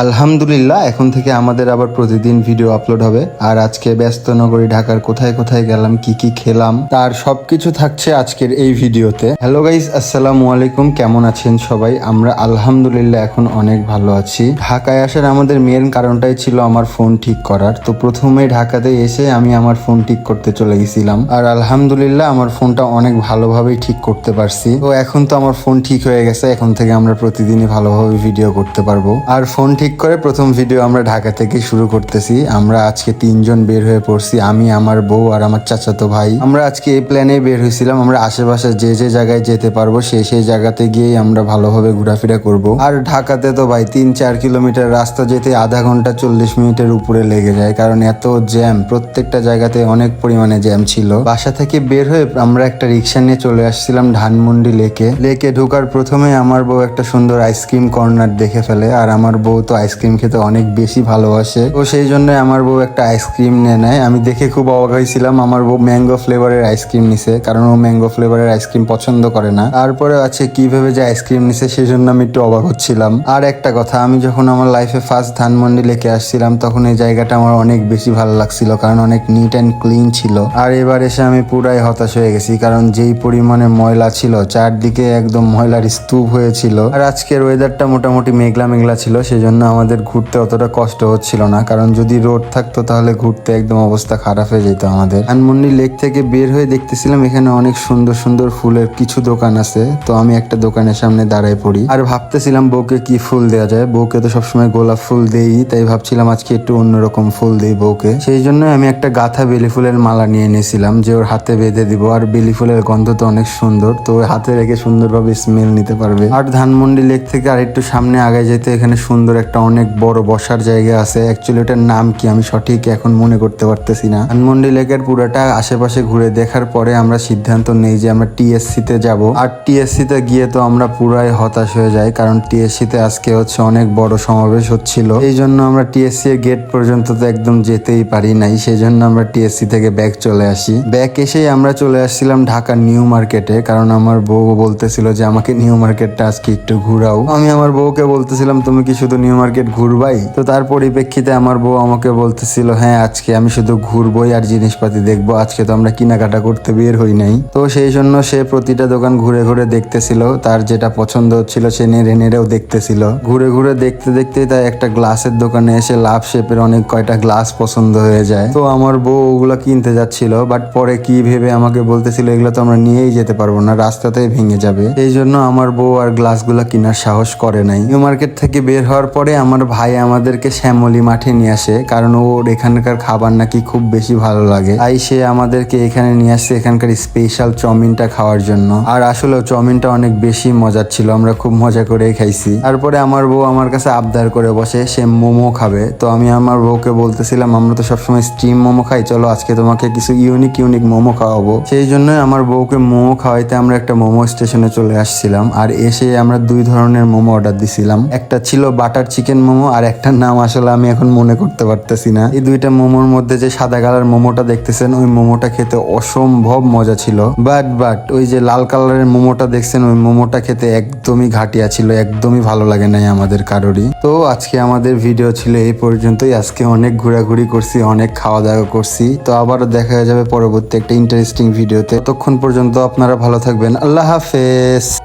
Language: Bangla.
আলহামদুলিল্লাহ, এখন থেকে আমাদের আবার প্রতিদিন ভিডিও আপলোড হবে। আর আজকে ব্যস্ত নগরী ঢাকার কোথায় কোথায় গেলাম, কি কি খেলাম, তার সবকিছু থাকছে আজকের এই ভিডিওতে হ্যালো গাইস আসসালামু আলাইকুম, কেমন আছেন সবাই? আমরা আলহামদুলিল্লাহ এখন অনেক ভালো আছি। ঢাকায় আসার আমাদের মেন কারণটাই ছিল আমার ফোন ঠিক করার। তো প্রথমে ঢাকাতে এসে আমি আমার ফোন ঠিক করতে চলে গেছিলাম। আর আলহামদুলিল্লাহ, আমার ফোনটা অনেক ভালোভাবেই ঠিক করতে পারছি। তো এখন তো আমার ফোন ঠিক হয়ে গেছে, এখন থেকে আমরা প্রতিদিনই ভালোভাবে ভিডিও করতে পারব। আর ফোন ঠিক করে প্রথম ভিডিও আমরা ঢাকা থেকে শুরু করতেছি। আমরা আজকে তিনজন বের হয়ে পড়ছি, আমি, আমার বউ আর আমার চাচাতো ভাই। আমরা আজকে এই প্ল্যানে বের হয়েছিলাম, আমরা আশেপাশে যে যে জায়গায় যেতে পারব সেই সেই জায়গাতে গিয়েই আমরা ভালোভাবে ঘোরাফেরা করব। আর ঢাকাতে তো ভাই তিন, চার কিলোমিটার রাস্তা যেতে আধা ঘণ্টা চল্লিশ মিনিটের উপরে লেগে যায়, কারণ এত জ্যাম প্রত্যেকটা জায়গাতে অনেক পরিমাণে জ্যাম ছিল। বাসা থেকে বের হয়ে আমরা একটা রিক্সা নিয়ে চলে আসছিলাম ধানমন্ডি লেকে। লেকে ঢোকার প্রথমে আমার বউ একটা সুন্দর আইসক্রিম কর্নার দেখে ফেলে, আর আমার বউ তো আইসক্রিম খেতে অনেক বেশি ভালোবাসে। তো সেই জন্য আমার বউ একটা আইসক্রিম নিয়ে নেয়। আমি দেখে খুব অবাক হয়েছিলাম, আমার বউ ম্যাঙ্গো ফ্লেভারের আইসক্রিম নিছে, কারণ ও ম্যাঙ্গো ফ্লেভারের আইসক্রিম পছন্দ করে না। তারপরে আছে কীভাবে যে আইসক্রিম নিছে, সেই জন্য আমি একটু অবাক হচ্ছিলাম। আর একটা কথা, আমি যখন আমার লাইফে ফার্স্ট ধানমন্ডি লেকে আসছিলাম, তখন এই জায়গাটা আমার অনেক বেশি ভালো লাগছিল, কারণ অনেক নিট অ্যান্ড ক্লিন ছিল। আর এবার এসে আমি পুরাই হতাশ হয়ে গেছি, কারণ যেই পরিমাণে ময়লা ছিল, চারদিকে একদম ময়লার স্তূপ হয়েছিল। আর আজকের ওয়েদারটা মোটামুটি মেঘলা মেঘলা ছিল, সেই জন্য আমাদের ঘুরতে অতটা কষ্ট হচ্ছিল না। কারণ যদি রোড থাকতো তাহলে ঘুরতে একদম অবস্থা খারাপ হয়ে যেত আমাদের। ধানমন্ডি লেক থেকে বের হয়ে দেখতেছিলাম এখানে অনেক সুন্দর সুন্দর ফুলের কিছু দোকান আছে। তো আমি একটা দোকানের সামনে দাঁড়ায় পড়ি। আর ভাবতেছিলাম বউকে কি ফুল দেওয়া যায়। বউকে তো সবসময় গোলাপ ফুল দেই, তাই ভাবছিলাম আজকে একটু অন্যরকম ফুল দেই বউকে। সেই জন্য আমি একটা গাথা বেলি ফুলের মালা নিয়ে এনেছিলাম, যে ওর হাতে বেঁধে দিব। আর বেলি ফুলের গন্ধ তো অনেক সুন্দর, তো হাতে রেখে সুন্দরভাবে স্মেল নিতে পারবে। আর ধানমন্ডি লেক থেকে আর একটু সামনে আগে যেতে এখানে সুন্দর একটা অনেক বড় বসার জায়গা আছে। অ্যাকচুয়ালি ওটার নাম কি আমি সঠিক এখন মনে করতে পারতেছি না। ধানমন্ডি লেকের পুরোটা আশেপাশে ঘুরে দেখার পরে আমরা সিদ্ধান্ত নেই যে আমরা টিএসসি তে যাব। আর টিএসসি তে গিয়ে তো আমরা পুরাই হতাশ হয়ে যাই, কারণ টিএসসি তে আজকে হচ্ছে অনেক বড় সমাবেশ হচ্ছিল। এই জন্য আমরা টিএসসি এর গেট পর্যন্ত তো একদম যেতেই পারি নাই সেই জন্য আমরা টিএসসি থেকে ব্যাগ চলে আসি। ব্যাগ এসেই আমরা চলে আসছিলাম ঢাকার নিউ মার্কেটে কারণ আমার বউ বলতেছিল যে, আমাকে নিউ মার্কেটটা আজকে একটু ঘুরাও। আমি আমার বউকে বলতেছিলাম, তুমি কি শুধু নিউ মার্কেট ঘুরবাই। তো তার পরিপ্রেক্ষিতে আমার বউ আমাকে বলতেছিল হ্যাঁ আজকে আমি শুধু ঘুরবোই আর জিনিসপাতি দেখব। আজকে তো আমরা কেনাকাটা করতে বের হই নাই। তো সেই জন্য সে প্রতিটা দোকান ঘুরে ঘুরে দেখতেছিল। তার যেটা পছন্দ হচ্ছিল সে নেড়ে নেড়েও দেখতেছিল। ঘুরে ঘুরে দেখতে দেখতে তাই একটা গ্লাসের দোকানে এসে লাভ শেপের অনেক কয়টা গ্লাস পছন্দ হয়ে যায়। তো আমার বউ ওগুলো কিনতে যাচ্ছিল, বাট পরে কি ভেবে আমাকে বলতেছিল, এগুলো তো আমরা নিয়েই যেতে পারব না, রাস্তাতেই ভেঙে যাবে। এই জন্য আমার বউ আর গ্লাসগুলো কেনার সাহস করে নাই। নিউ মার্কেট থেকে বের হওয়ার পরে আমার ভাই আমাদেরকে শ্যামলি মাঠে নিয়ে আসে, কারণ ওর এখানকার খাবার নাকি খুব বেশি ভালো লাগে। তাই সে আমাদেরকে এখানে নিয়ে আসছে এখানকার স্পেশাল চাউমিনটা খাওয়ার জন্য। আর আসলে চাউমিনটা অনেক বেশি মজার ছিল, আমরা খুব মজা করে খাইছি। তারপরে আমার বউ আমার কাছে আবদার করে বসে, সে মোমো খাবে। তো আমি আমার বউকে বলতেছিলাম, আমরা তো সবসময় স্টিম মোমো খাই, চলো আজকে তোমাকে কিছু ইউনিক ইউনিক মোমো খাওয়াবো। সেই জন্যই আমার বউকে মোমো খাওয়াইতে আমরা একটা মোমো স্টেশনে চলে আসছিলাম। আর এসে আমরা দুই ধরনের মোমো অর্ডার দিছিলাম। একটা ছিল বাটার চিকেন মোমো আর একটার নাম আসলে আমি এখন মনে করতে পারতেছি না। এই দুইটা মোমোর মধ্যে যে সাদা কালার মোমোটা দেখতেছেন, ওই মোমোটা খেতে অসম্ভব মজা ছিল। বাট বাট ওই যে লাল কালারের মোমোটা দেখছেন, ওই মোমোটা খেতে একদমই ঘাটিয়া ছিল, একদমই ভালো লাগে নাই আমাদের কারোরই। তো আজকে আমাদের ভিডিও ছিল এই পর্যন্তই। আজকে অনেক ঘোরাঘুরি করছি, অনেক খাওয়া দাওয়া করছি। তো আবারও দেখা যাবে পরবর্তী একটা ইন্টারেস্টিং ভিডিওতে ততক্ষণ পর্যন্ত আপনারা ভালো থাকবেন। আল্লাহ হাফেজ।